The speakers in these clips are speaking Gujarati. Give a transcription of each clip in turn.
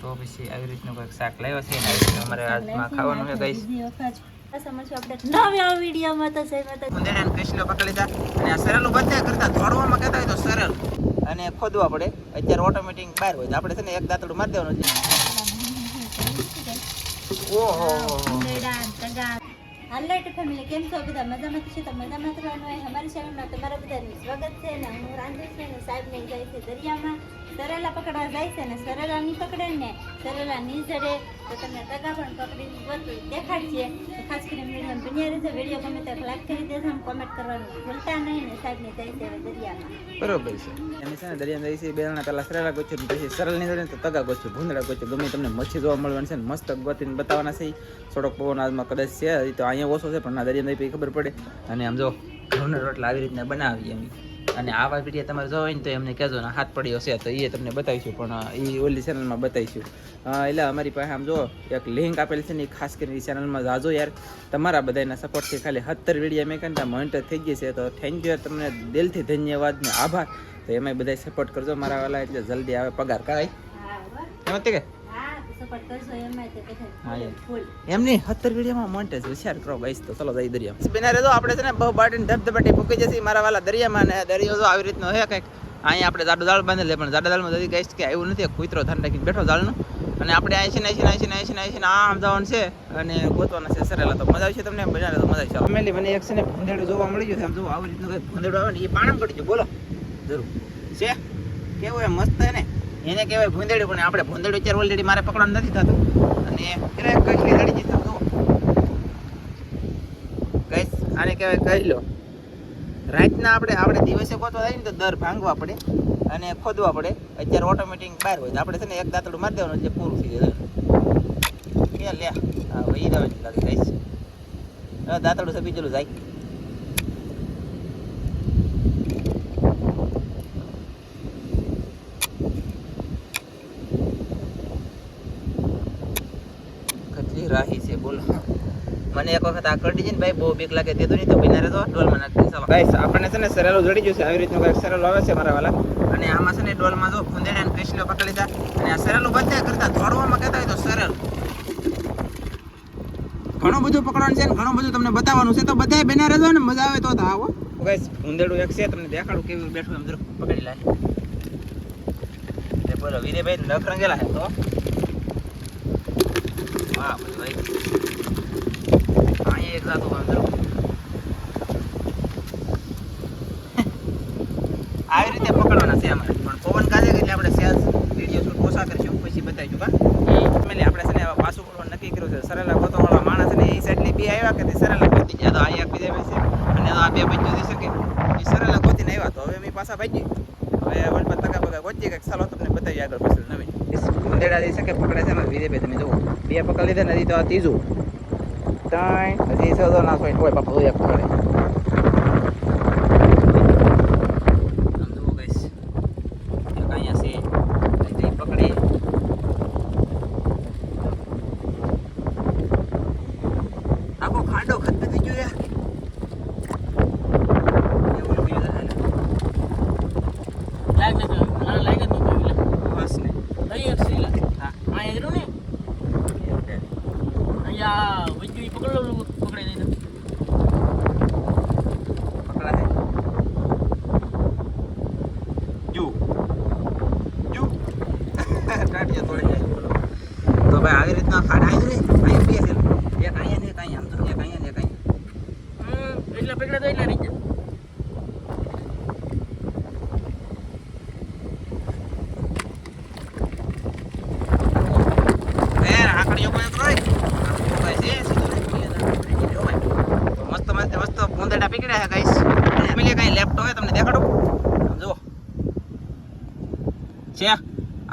તો પછી આવી રીતનું કોઈક શાક લાવ્યો છે ને આવી અમારે આજમાં ખાવાનું છે ગઈશ અને આ કરતા દોડવામાં કહેતા હોય તો સરળ. અને ખોદવા પડે. અત્યારે ઓટોમેટિક બહાર હોય. તો આપણે છે ને એક દાંતડું મારી દેવાનું છે. ઓહો. હાલટ ફેમિલી કેમ છો બધા? મજામાં છો? તો મજામાં જ રહેવાનું હોય અમારી ચેનલમાં તમારા બધાનું સ્વાગત છે અને હું રાંધું છું અને સાહેબ ને જાય છે દરિયામાં. સરેલા પકડવા જાય છે અને સરેલા નહીં પકડે ને સરેલા નહીં જડે છે દરિયામાં. બરોબર છે. એમ છે ને દરિયા જઈએ બે જણા પછી સરળ નહીં તો તગા ગોચ્યું, ભૂંદડા ગોચ્યું. ગમે તમને મચ્છી જોવા મળવાની છે ને મસ્ત ગોતીને બતાવવાના છે. થોડોક પવન આજમાં કદાચ છે તો અહીંયા ઓછો છે, પણ ના દરિયા નહીં પછી ખબર પડે. અને આમ જો ઘઉંના રોટલા આવી રીતના બનાવીએ અમે. અને આવા વીડિયો તમારે જોવા હોય ને તો એમને કહેજો ને હાથ પડ્યો છે તો એ તમને બતાવીશું પણ એ ઓલી ચેનલમાં બતાવીશું. એટલે અમારી પાસે આમ જો એક લિંક આપેલ છે ને એ ખાસ કરીને ચેનલમાં જાજો યાર. તમારા બધાના સપોર્ટથી ખાલી સત્તર વીડિયો મેં કરતા મન્ટ થઈ ગઈ છે. તો થેન્ક યુ તમને દિલથી ધન્યવાદ ને આભાર. તો એમાં બધા સપોર્ટ કરજો મારા વાલા એટલે જલ્દી આવે. પગાર હા એમ તે કે? હા સપોર્ટ કરશો એમાં તે બધા હા, એમ. ફૂલ. એમ નહીં સત્તર વિડીયોમાં મોન્ટેજ હોશિયાર કરો ગઈશ તો ચલો જઈ દરિયા બિના રહેજો આપણે છે ને બહુ બાટીને ધબધબાટી મૂકી જશે મારા વાલા દરિયામાં ને દરિયો જો આવી રીતનો હે કંઈક. અહીંયા આપણે જાડો જાળ બાંધી લે પણ જાડા દાળમાં જતી ગઈશ કે આવ્યું નથી. કૂતરો ધન રાખીને બેઠો જાળનો અને આપણે ને આઈસી ને ને ને આમ જવાનું છે. અને ગોતવાના છે સરેલા તો મજા આવશે તમને બના તો મજા આવશે. ફેમિલી મને એક છે ને ભૂંદેડું જોવા મળી ગયું છે. આમ જો આવી રીતનું કંઈક ભૂંદેડું આવે ને એ પાણમ પડી ગયું. બોલો. જરૂર. છે? કેવું એમ મસ્ત ને? એને કહેવાય ભૂંદેડું, પણ આપણે ભૂંદેડું અત્યારે ઓલરેડી મારે પકડવાનું નથી થતું. અને એને કઈલી લડી જતા તો કઈશ આને કહેવાય કહી લો. રાતના આપણે આપણે દિવસે ગોતવા થાય ને તો દર ભાંગવા પડે અને ખોદવા પડે. અત્યારે ઓટોમેટિક બહાર હોય તો આપણે છે ને એક દાંતડું મારી દેવાનું એટલે પૂરું થઈ જાય. લે હા ભાઈ હવે દાંતડું છે બીજેલું જાય કેટલી રાહી છે બોલો એક આ કરડી છે ભાઈ બહુ બીક લાગે તે તો નહીં તો બિના રહેતો ડોલમાં નાખી ચાલો. ગાઈસ આપણને છે ને સરેલો જડી ગયું છે આવી રીતનું કંઈક સરેલો આવે છે મારા વાલા. અને આમાં છે ને ડોલમાં જો ફુંદેડા અને કૃષ્ણ પકડી લીધા. અને આ સરેલું બધા કરતા દોડવામાં કહેતા હોય તો સરળ. ઘણું બધું પકડવાનું છે ને ઘણું બધું તમને બતાવવાનું છે તો બધાય બેના રહેજો ને મજા આવે તો તો આવો. ગાઈસ ફુંદેડું એક છે તમને દેખાડું કેવું બેઠું એમ જરો પકડી લાય બોલો વીરેભાઈ નખ રંગેલા હે તો. વાહ ભાઈ. એક જાતો વાંધો આવી રીતે પકડવાના છે અમારે પણ પવન કાજે એટલે આપણે સેલ્સ વીડિયો શૂટ ઓછા કરીશું. પછી બતાવીશું કા? એટલે આપણે છે ને પાછું કરવાનું નક્કી કર્યું છે. સરેલા ગોતોવાળા માણસ ને એ સાઈડની બે આવ્યા કે સરેલા ગોતી ગયા? તો આ એક બીજા બેસે અને આ બે ભાઈ જોઈ શકે. એ સરેલા ગોતીને આવ્યા. તો હવે અમે પાછા ભાગી હવે વલપત તકા બગા ગોતી કે ચાલો તમને બતાવી આગળ પાછળ નવી. ઉંદેડા દઈ શકે પકડે છે ને વિજય બે તમે જુઓ. બે પકડી લીધા નથી તો આ ત્રીજું. ત્રણ હજી સૌદો ના હોય કોઈ બાપા એક પકડે આમ જુઓ guys. એક અહીંયા છે અહીંથી પકડી આખો ખાડો ખત થઈ ગયો યાર એવું બીજું તો હાલે. લાગ નતો મને લાગ જ નતો એટલે બસ ને અહીં એક શ્રીલા હા આ એરું ને અહીંયા વજ્જુ ઈ પકડો લો પકડે નહીં તો પકડા હે જુ જુ ટાટિયા તોડી જાય બોલો તો ભાઈ આવી રીતના ખાડા આવી રે અહીં બે છે એક અહીંયા ને એક અહીંયા આમ તો એક અહીંયા ને એક અહીંયા હમ એટલા પકડે તો એટલા રહી જાય ફેર આકડીઓ કોઈ રોય ભાઈ છે સીધું નહીં જો ભાઈ તો મસ્ત મસ્ત મસ્ત છે ગાઈસ? ફેમિલી કઈ લેફ્ટ તમને દેખાડું? જુઓ. છે.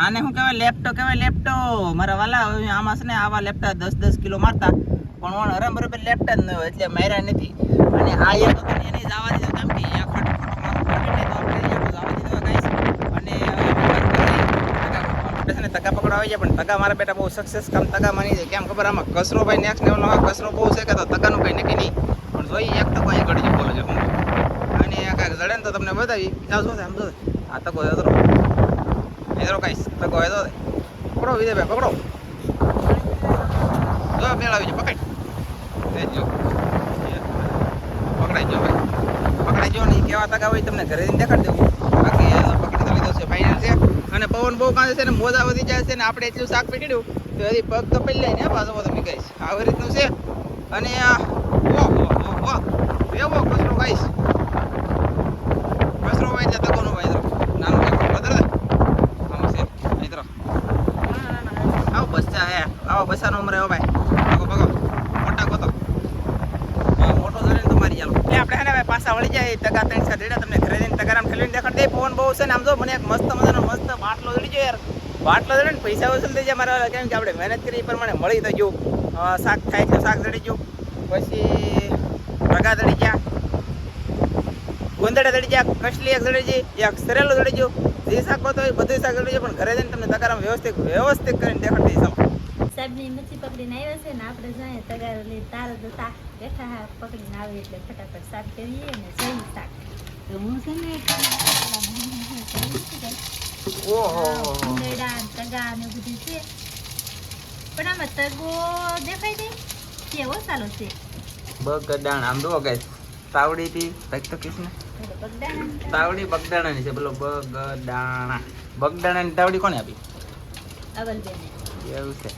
આને શું કહેવાય? લેપટો કહેવાય લેપટો. મારા વાલા આમાં છે ને આવા લેપટા દસ દસ કિલો મારતા. પણ વણ હરમ બરોબર લેપટા ન હોય, એટલે માર્યા નથી. અને આ એક તો એને જવા દીધો કેમ કે અહીંયા ખોટો ખોટો મારો પકડી તો આપણે અહીંયા જવા દીધો ગાઈસ. અને હવે આપણે છે તગા પકડવા જાય પણ તગા મારા બેટા બહુ સક્સેસ કામ તગા માની જાય. કેમ ખબર આમાં કચરો ભાઈ નેક્સ્ટ લેવલનો આ કચરો બહુ છે કે તો તગાનું કંઈ નક્કી નહીં. પણ જોઈએ, એક તકો અહીં ગળી અને આ કાંઈક જડે ને તો તમને બતાવી. જાઓ શું આમ આ તકો જતો એ કાંઈ તકો એ તો પકડો વિજયભાઈ પકડો. જો મેળ આવી જાય પકડ. એ જો. પકડાઈ જો ભાઈ. પકડાઈ જો કેવા તકા હોય તમને ઘરે દેખાડી દેવું. બાકી પકડી તો ફાઇનલ છે અને પવન બહુ કાંદે છે ને, મોજા વધી જાય છે ને, આપણે એટલું શાક પીકડ્યું તો હજી પગ તો પડી જાય ને, પાછો બધો આવી રીતનું છે. અને આ ઓહ ઓહ ઓહ એવો કચરો ગાઈશ કચરો ભાઈ એટલે તકોનો ભાઈ ઇધરો નાનો એક બદલ આમાં છે ઇધરો આવો બચ્ચા હે આવો બચ્ચાનો ઉમરે હો ભાઈ પગો પગો મોટા ગોતો હા મોટો ધરીને તો મારી ચાલો એટલે આપણે હે ને ભાઈ પાછા વળી જાય સાત રેડા તમને ઘરે જઈને તગારામ દેખાડ. દે પવન બહુ છે ને, આમ જો મને એક મસ્ત મજાનો મસ્ત બાટલો જડી ગયો યાર. બાટલો જડે ને, પૈસા વસૂલ થઈ જાય મારા કેમ કે આપણે મહેનત કરી, એ પ્રમાણે મળી તો ગયું. શાક થાય છે, શાક દડી ગયું. પછી રગા દડી ગયા. ગુંદડા દડી ગયા, કસલી એક દડી ગઈ, એક સરેલો દડી ગયું. જે શાક હોતો હોય બધું શાક દડી જાય પણ ઘરે જઈને તમને તગારામ વ્યવસ્થિત વ્યવસ્થિત કરીને દેખાડ દઈશની સાહેબની મચ્છી પકડીને આવ્યા છે ને, આપણે જાય તગાર લઈ તાર જતા બેઠા હા, પકડીને આવે એટલે ફટાફટ શાક કરીએ ને જઈ શાક. તો હું છે ને ને તગા ને બધું છે પણ આમાં તગો દેખાય છે કેવો સારો છે બગડાણ આમ જુઓ ગાઈસ તાવડી થી કંઈક તો કીસ ને થોડો બગદાણા ની છે બોલો બગદાણા. ની તાવડી કોને આપી? અવલ બેને એવું છે.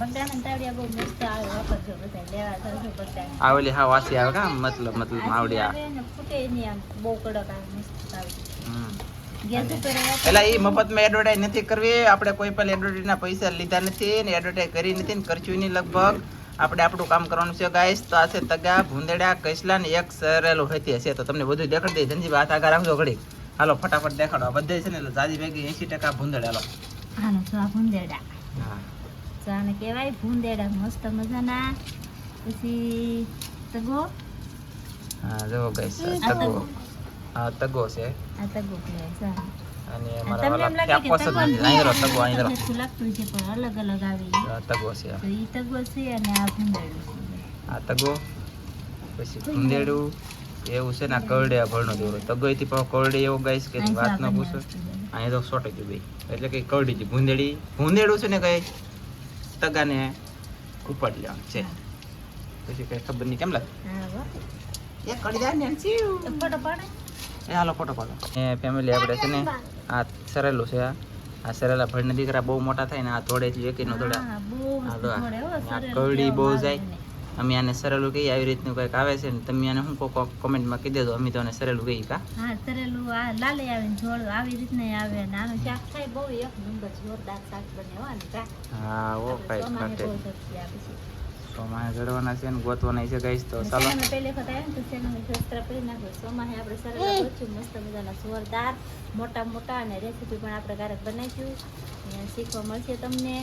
બગદાણા તાવડિયા બહુ મસ્ત આવે વાપરજો બધા લેવા જજો બગદાણા આ. ઓલી હા વાસી આવે કા મતલબ મતલબ આવડી. પેલા એ મફતમાં એડવર્ટાઈઝ નથી કરવી. આપણે કોઈ પણ એડવર્ટાઈઝના પૈસા લીધા નથી ને એડવર્ટાઈઝ કરી નથી ને કરશું નહીં લગભગ. આપણે આપણું કામ કરવાનું છે ગાઈસ તો આ છે તગા ભૂંદડા કૈસલા ને એક સરેલું હતી હશે તો તમને બધું દેખાડી દે ધનજીભાઈ હાથ આગળ રાખજો ઘડી હાલો ફટાફટ દેખાડો. બધે છે ને જાજી ભેગી એસી ટકા ભૂંદડા હાલો. આનો ભૂંદડા. હા. જો કહેવાય ભૂંદેડા મસ્ત મજાના. પછી તગો? હા જો ગાઈસ તગો આ તગો. છે. આ તગો કહેવાય અને અમારા વાલા લાગે કે તગો નથી? અહીં તગો રહો લાગતું છે પણ અલગ અલગ આવી આ તગો છે. તો ઈ તગો છે અને આ ભૂંદેડું છે. આ તગો. પછી ભૂંદેડું. એવું છે ને કરડે આ ભરનો દોરો. તગોઈથી પણ કરડે એવો ગાઈસ કે વાત ન પૂછો. અહીંયા તો ટકી ભાઈ એટલે કે કરડી ભૂંદેડી. ભૂંદેડું છે ને કઈ? તગાને ઉપાડી લેવાનું છે. પછી કઈ ખબર નહીં કેમ લાગે? એ કડી જાય ને ફોટો પાડે. એ હાલો ફોટો પાડો. એ ફેમિલી આપણે છે ને આ સરેલું છે આ. આ સરેલા ભણના દીકરા બહુ મોટા થાય ને આ થોડે જ થોડા હા, બહુ આ કરડી બહુ જાય. ને. અમે આને સરેલું કહીએ આવી રીતનું કંઈક આવે છે ને તમે આને શું કોક કોમેન્ટમાં કહી દેજો અમે તો આને સરેલું કહીએ કા હા સરેલું આ લાલે આવે ને જોડ આવી રીતના આવે ને આનું શાક થાય બહુ એક નંબર જોરદાર શાક બને હો ને. હા ઓ કાઈ છે. સોમાએ જડવાના છે ને ગોતવાના છે ગાઈસ તો ચાલો પહેલી વખત આવ્યા ને તો ચેનલને subscribe પહેરી નાખો. ચોમાસે આપણે સરળ ઓછું મસ્ત મજાના જોરદાર મોટા મોટા અને રેસીપી પણ આપણે ક્યારેક બનાવીશું અને શીખવા મળશે તમને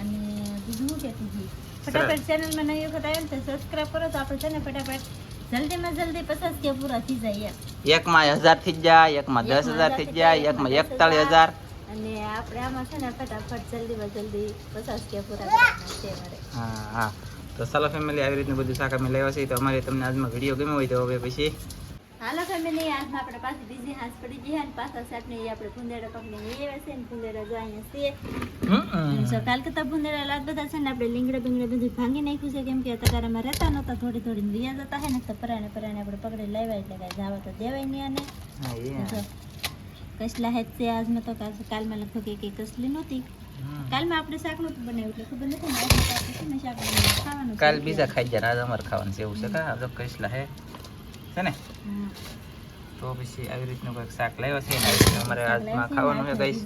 અને બીજું શું કહેતી હતી ફટાફટ ચેનલમાં નવી વખત આવ્યા ને તો સબસ્ક્રાઈબ કરો તો આપણે છે ને ફટાફટ જલ્દીમાં જલ્દી પચાસ કે પૂરા થઈ જાય. એકમાં હજાર થઈ જાય એકમાં દસ હજાર થઈ જાય એકમાં એકતાળીસ હજાર. અને આપણે આમાં છે ને ફટાફટ જલ્દીમાં જલ્દી પચાસ કે પૂરા છે હા હા. તો ચાલો ફેમિલી આવી રીતનું બધું શાક અમે લેવા છે તો અમારે તમને આજમાં વીડિયો ગમ્યો હોય તો હવે પછી હાલો ફેમિલી આજમાં આપણે પાછી બીજી હાથ પડી ગઈ અને પાછા સાહેબને ઈ આપણે ભૂંદેડા પકડીને લઈ આવ્યા છે ને ભૂંદેડા જો અહીંયા છે. હમ. જો કાલકતા ભૂંદેડા લાદ બધા છે ને આપણે લીંગડા બીંગડા બધું ભાંગી નાખ્યું છે કેમ કે તગારામાં રહેતા નહોતા થોડી થોડી રિયા જતા હે ને તો પરાણે પરાણે આપણે પકડી લાવ્યા એટલે કાંઈ જવા તો દેવાય નહીં. જો કસલા હેત છે આજમાં તો કાલ કાલમાં લગભગ એક એક કસલી નહોતી. કાલમાં આપણે શાક નહોતું બનાવ્યું એટલે ખબર નથી ને કાલ બીજા ખાઈ જાય આજ અમારે ખાવાનું છે એવું છે કા? જો કઈસલા હે. છે ને. તો પછી આવી રીતનું કંઈક શાક લાવ્યા છે ને? અમારે આજમાં ખાવાનું છે ગાઈસ.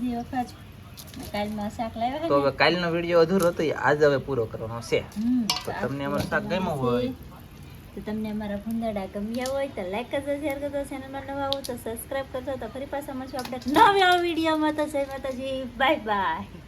તો હવે કાલનો વીડિયો અધૂરો હતો આજ હવે પૂરો કરવાનો છે. તો તમને અમારું શાક ગમ્યું હોય? તો તમને અમારા ભૂંદડા ગમ્યા હોય તો લાઈક કરજો શેર કરજો ચેનલમાં નવા આવો તો સબસ્ક્રાઇબ કરજો તો ફરી પાછા મળશું આપણે નવા વિડીયોમાં. તો જય માતાજી બાય બાય